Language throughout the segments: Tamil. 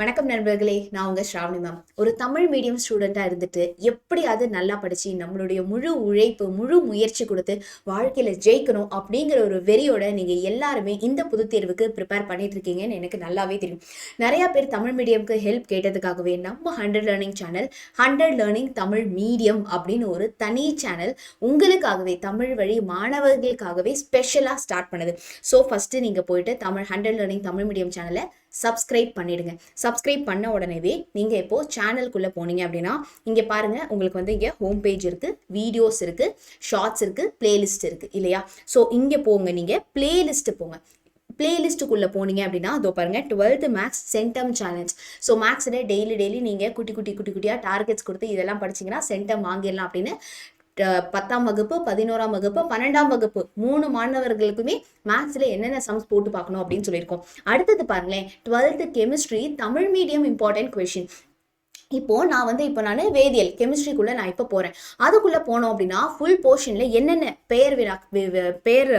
வணக்கம் நண்பர்களே நான் உங்க ஸ்ராவணி மேம் ஒரு தமிழ் மீடியம் ஸ்டூடெண்டா இருந்துட்டு எப்படியாவது நல்லா படிச்சு நம்மளுடைய முழு உழைப்பு முழு முயற்சி கொடுத்து வாழ்க்கையில ஜெயிக்கணும் அப்படிங்கிற ஒரு வெறியோட நீங்க எல்லாருமே இந்த பொது தேர்வுக்கு ப்ரிப்பேர் பண்ணிட்டு இருக்கீங்கன்னு எனக்கு நல்லாவே தெரியும். நிறைய பேர் தமிழ் மீடியம்க்கு ஹெல்ப் கேட்டதுக்காகவே நம்ம hundred learning channel hundred learning Tamil medium அப்படின்னு ஒரு தனி சேனல் உங்களுக்காகவே தமிழ் வழி மாணவர்களுக்காகவே ஸ்பெஷலா ஸ்டார்ட் பண்ணுது. ஸோ ஃபர்ஸ்ட் நீங்க போயிட்டு Tamil hundred learning Tamil medium சேனலை சப்ஸ்கிரைப் பண்ணிடுங்க. சப்ஸ்கிரைப் பண்ண உடனேவே நீங்கள் இப்போது சேனலுக்குள்ளே போனீங்க அப்படின்னா இங்கே பாருங்கள் உங்களுக்கு வந்து இங்கே ஹோம் பேஜ் இருக்குது வீடியோஸ் இருக்குது ஷார்ட்ஸ் இருக்குது பிளேலிஸ்ட் இருக்குது இல்லையா? ஸோ இங்கே போங்க நீங்கள் பிளேலிஸ்ட்டு போங்க. பிளேலிஸ்ட்டுக்குள்ளே போனீங்க அப்படின்னா அதோ பாருங்கள் twelfth maths centum challenge so மேக்ஸில் டெய்லி டெய்லி நீங்கள் குட்டி குட்டி குட்டி குட்டியாக டார்கெட்ஸ் கொடுத்து இதெல்லாம் படிச்சீங்கன்னா சென்டம் வாங்கிடலாம் அப்படின்னு பத்தாம் வகுப்பு பதினோராம் வகுப்பு பன்னெண்டாம் வகுப்பு மூணு மாணவர்களுக்குமே மேத்ஸ்ல என்னென்ன சம்ஸ் போட்டு பார்க்கணும் அப்படின்னு சொல்லியிருக்கோம். அடுத்தது பாருங்களேன் twelfth chemistry Tamil medium important question இப்போது நான் வந்து இப்போ நான் வேதியியல் கெமிஸ்ட்ரிக்குள்ளே நான் இப்போ போகிறேன் அதுக்குள்ளே போனோம் அப்படின்னா ஃபுல் போர்ஷனில் என்னென்ன பெயர் வினா பெயர்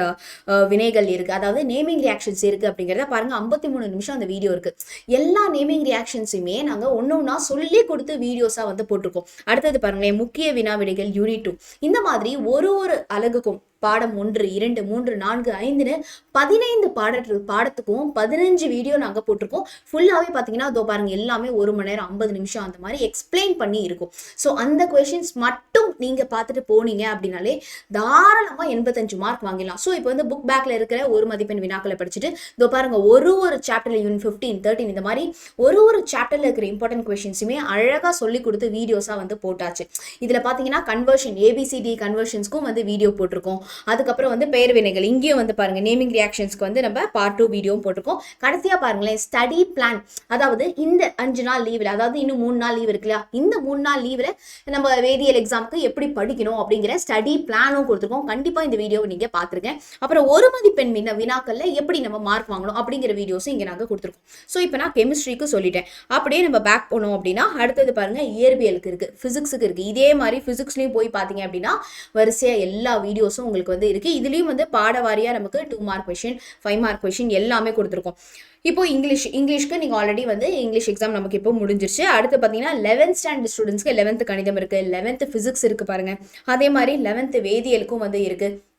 வினைகள் இருக்குது அதாவது நேமிங் ரியாக்ஷன்ஸ் இருக்குது அப்படிங்கிறத பாருங்க. ஐம்பத்தி மூணு நிமிஷம் அந்த வீடியோ இருக்குது எல்லா நேமிங் ரியாக்ஷன்ஸுமே நாங்கள் ஒன்று ஒன்றா சொல்லி கொடுத்து வீடியோஸாக வந்து போட்டிருக்கோம். அடுத்தது பாருங்களேன் முக்கிய வினா விடைகள் யூனிட் டூ இந்த மாதிரி ஒரு ஒரு அழகுக்கும் பாடம் ஒன்று இரண்டு மூன்று நான்கு ஐந்துன்னு பதினைந்து பாடத்து பாடத்துக்கும் பதினஞ்சு வீடியோ நாங்கள் போட்டிருக்கோம். ஃபுல்லாகவே பார்த்தீங்கன்னா அதோ பாருங்க எல்லாமே ஒரு மணி நேரம் ஐம்பது நிமிஷம் அந்த மாதிரி எக்ஸ்பிளைன் பண்ணி இருக்கும். ஸோ அந்த கொஷின்ஸ் மட்டும் நீங்கள் பார்த்துட்டு போனீங்க அப்படின்னாலே தாராளமாக எண்பத்தஞ்சு மார்க் வாங்கிடலாம். ஸோ இப்போ வந்து புக் பேக்கில் இருக்கிற ஒரு மதிப்பெண் வினாக்களை படிச்சுட்டு இதோ பாருங்க ஒரு ஒரு சாப்டர்ல யூன் ஃபிஃப்டீன் தேர்ட்டின் இந்த மாதிரி ஒரு ஒரு சாப்டரில் இருக்கிற இம்பார்ட்டன்ட் கொஷின்ஸுமே அழகாக சொல்லி கொடுத்து வீடியோஸாக வந்து போட்டாச்சு. இதில் பார்த்தீங்கன்னா கன்வர்ஷன் ஏபிசிடி கன்வர்ஷன்ஸ்க்கும் வந்து வீடியோ போட்டிருக்கோம். அதுக்கப்புறம் வந்து பெயர் வினைகள் இங்கேயும் வந்து பாருங்க நேமிங் ரியாக்ஷன்ஸ்க்கு வந்து நம்ம பார்ட் டூ வீடியோவும் போட்டிருக்கோம். கடைசியாக பாருங்களேன் ஸ்டடி பிளான் அதாவது இந்த அஞ்சு நாள் லீவில் அதாவது இன்னும் மூணு நாள் லீவ் இருக்கு இல்லையா இந்த மூணு நாள் லீவில் நம்ம வேதியியல் எக்ஸாமுக்கு எப்படி படிக்கணும் அப்படிங்கிற ஸ்டடி பிளானும் கொடுத்துருக்கோம். கண்டிப்பா இந்த வீடியோவை நீங்க பார்த்துருக்கேன் அப்புறம் ஒரு மதிப்பெண் மீன வினாக்கள்ல எப்படி நம்ம மார்க் வாங்கணும் அப்படிங்கிற வீடியோஸும் இங்கே நாங்கள் கொடுத்துருக்கோம். ஸோ இப்போ நான் கெமிஸ்ட்ரிக்கு சொல்லிட்டேன். அப்படியே நம்ம பேக் போனோம் அப்படின்னா அடுத்தது பாருங்க இயற்பியலுக்கு இருக்குது ஃபிசிக்ஸுக்கு இருக்கு. இதே மாதிரி பிசிக்ஸ்லயும் போய் பார்த்தீங்க அப்படின்னா வரிசையா எல்லா வீடியோஸும் உங்களுக்கு வந்து இருக்கு. இதுலயும் வந்து பாடவாரியா நமக்கு two mark question five mark question எல்லாமே கொடுத்துருக்கோம். இப்போ இங்கிலீஷ் இங்கிலீஷ்க்கு நீங்கள் ஆல்ரெடி வந்து இங்கிலீஷ் எக்ஸாம் நமக்கு இப்போ முடிஞ்சிருச்சு. அடுத்து பார்த்தீங்கன்னா லெவன்த் ஸ்டாண்டர்ட் ஸ்டூடெண்ட்ஸ்க்கு லெவன்த்து கணிதம் இருக்கு. லெவன்த்து ஃபிசிக்ஸ் இருக்கு பாருங்க. அதே மாதிரி லெவன்த்து வேதியியலுக்கும் வந்து இருக்கு.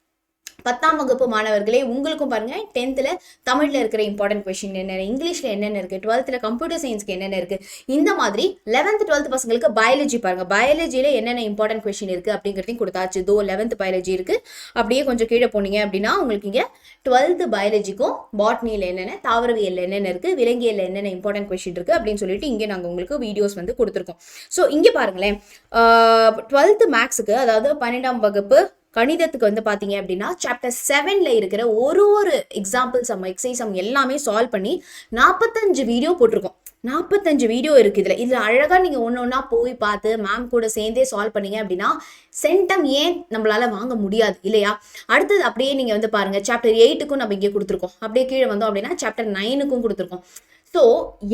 பத்தாம் வகுப்பு மாணவர்களே உங்களுக்கும் பாருங்கள் டென்த்தில் தமிழில் இருக்கிற இம்பார்ட்டன்ட் கொஷின் என்னென்ன இங்கிலீஷில் என்னென்ன இருக்குது டுவெல்த்தில் கம்ப்யூட்டர் சயின்ஸ்க்கு என்னென்ன இருக்குது இந்த மாதிரி லெவன்த் டுவெல்த் பசங்களுக்கு பயாலஜி பாருங்கள் பயாலஜியில் என்னென்ன இம்பார்ட்டன்ட் கொஷின் இருக்குது அப்படிங்கிறதையும் கொடுத்தாச்சு. தோ லெவன்த் பயாலஜி இருக்குது அப்படியே கொஞ்சம் கீழே போனீங்க அப்படின்னா உங்களுக்கு இங்கே டுவெல்த் பயாலஜிக்கும் பாட்னியில் என்னென்ன தாவரவியல் என்னென்ன இருக்குது விலங்கியல் என்னென்ன இம்பார்ட்டன்ட் கொஷின் இருக்குது அப்படின்னு சொல்லிட்டு இங்கே நாங்கள் உங்களுக்கு வீடியோஸ் வந்து கொடுத்துருக்கோம். ஸோ இங்கே பாருங்களேன் டுவெல்த்து மேக்ஸுக்கு அதாவது பன்னெண்டாம் வகுப்பு கணிதத்துக்கு வந்து பார்த்தீங்க அப்படின்னா சாப்டர் செவனில் இருக்கிற ஒரு ஒரு எக்ஸாம்பிள் சம் எக்ஸைஸ் சம் எல்லாமே சால்வ் பண்ணி நாற்பத்தஞ்சு வீடியோ போட்டிருக்கோம். நாற்பத்தஞ்சு வீடியோ இருக்குது இதில். இதில் அழகாக நீங்கள் ஒன்று ஒன்றா போய் பார்த்து மேம் கூட சேர்ந்தே சால்வ் பண்ணீங்க அப்படின்னா சென்டம் ஏன் நம்மளால் வாங்க முடியாது இல்லையா? அடுத்தது அப்படியே நீங்கள் வந்து பாருங்க சாப்டர் எயிட்டுக்கும் நம்ம இங்கே கொடுத்துருக்கோம். அப்படியே கீழே வந்தோம் அப்படின்னா சாப்டர் நைனுக்கும் கொடுத்துருக்கோம். ஸோ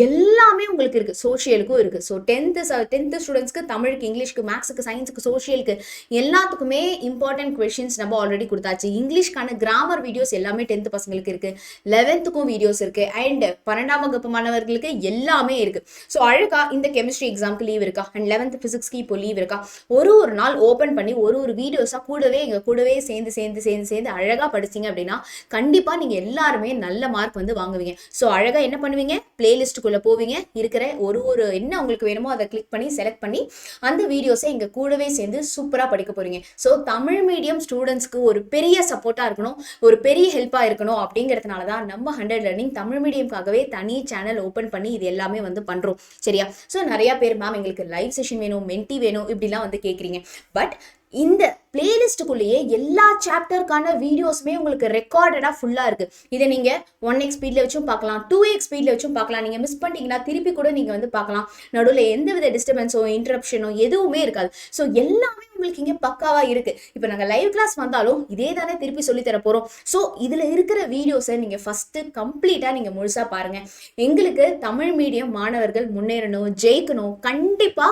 எல்லாமே உங்களுக்கு இருக்குது சோஷியலுக்கும் இருக்குது ஸோ டென்த்து டென்த்து ஸ்டூடெண்ட்ஸ்க்கு தமிழுக்கு இங்கிலீஷ்க்கு மேக்ஸுக்கு சயின்ஸுக்கு சோஷியலுக்கு எல்லாத்துக்குமே இம்பார்ட்டன்ட் கொஷின்ஸ் நம்ம ஆல்ரெடி கொடுத்தாச்சு. இங்கிலீஷ்க்கான கிராமர் வீடியோஸ் எல்லாமே டென்த்து பசங்களுக்கு இருக்குது லெவன்த்துக்கும் வீடியோஸ் இருக்குது அண்ட் பன்னெண்டாம் வகுப்பு மாணவர்களுக்கு எல்லாமே இருக்குது ஸோ அழகா இந்த கெமிஸ்ட்ரி எக்ஸாம்க்கு லீவ் இருக்கா? அண்ட் லெவன்த் ஃபிசிக்ஸ்க்கு இப்போ லீவ் இருக்கா? ஒரு ஒரு நாள் ஓப்பன் பண்ணி ஒரு ஒரு வீடியோஸாக கூடவே எங்கள் கூடவே சேர்ந்து சேர்ந்து சேர்ந்து சேர்ந்து அழகாக படிச்சீங்க அப்படின்னா கண்டிப்பாக நீங்கள் எல்லாருமே நல்ல மார்க் வந்து வாங்குவீங்க. ஸோ அழகாக என்ன பண்ணுவீங்க? பிளேலிஸ்ட்டுக்குள்ளே போவீங்க. இருக்கிற ஒரு ஒரு என்ன உங்களுக்கு வேணுமோ அதை கிளிக் பண்ணி செலக்ட் பண்ணி அந்த வீடியோஸை எங்கள் கூடவே சேர்ந்து சூப்பராக படிக்க போகிறீங்க ஸோ தமிழ் மீடியம் ஸ்டூடெண்ட்ஸ்க்கு ஒரு பெரிய சப்போர்ட்டாக இருக்கணும். ஒரு பெரிய ஹெல்ப்பாக இருக்கணும் அப்படிங்கிறதுனால தான் நம்ம ஹண்ட்ரட் லேர்னிங் தமிழ் மீடியம்காகவே தனி சேனல் ஓப்பன் பண்ணி இது எல்லாமே வந்து பண்ணுறோம் சரியா? ஸோ நிறையா பேர் மேம் எங்களுக்கு லைவ் செஷன் வேணும் மென்டி வேணும் இப்படிலாம் வந்து கேட்குறீங்க பட் இந்த பிளேலிஸ்ட்டுக்குள்ளேயே எல்லா சாப்டருக்கான வீடியோஸுமே உங்களுக்கு ரெக்கார்டடாக ஃபுல்லாக இருக்குது இதை நீங்கள் ஒன் எக்ஸ் ஸ்பீடில் வச்சும் பார்க்கலாம் டூ எக்ஸ் ஸ்பீடில் வச்சும் பார்க்கலாம். நீங்கள் மிஸ் பண்ணிட்டீங்கன்னா திருப்பி கூட நீங்கள் வந்து பார்க்கலாம். நடுவில் எந்த வித டிஸ்டர்பன்ஸோ இன்டரப்ஷனோ எதுவுமே இருக்காது. ஸோ எல்லாமே உங்களுக்கு இங்கே பக்காவா இருக்கு. இப்போ நாங்கள் லைவ் கிளாஸ் வந்தாலும் இதே தானே திருப்பி சொல்லி தர போறோம். ஸோ இதுல இருக்கிற வீடியோஸை நீங்க ஃபர்ஸ்ட் கம்ப்ளீட்டா நீங்க முழுசா பாருங்க. எங்களுக்கு தமிழ் மீடியம் மாணவர்கள் முன்னேறணும் ஜெயிக்கணும் கண்டிப்பா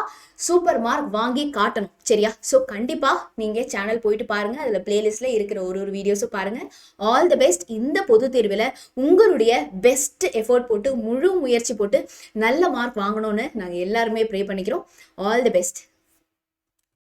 சூப்பர் மார்க் வாங்கி காட்டணும். சரியா? ஸோ கண்டிப்பாக நீங்கள் சேனல் போயிட்டு பாருங்கள் அதில் பிளேலிஸ்ட்டில் இருக்கிற ஒரு ஒரு வீடியோஸும் பாருங்கள் ஆல் த பெஸ்ட் இந்த பொது தேர்வில் உங்களுடைய பெஸ்ட் எஃபோர்ட் போட்டு முழு முயற்சி போட்டு நல்ல மார்க் வாங்கணும்னு நாங்கள் எல்லாருமே ப்ரே பண்ணிக்கிறோம். All the best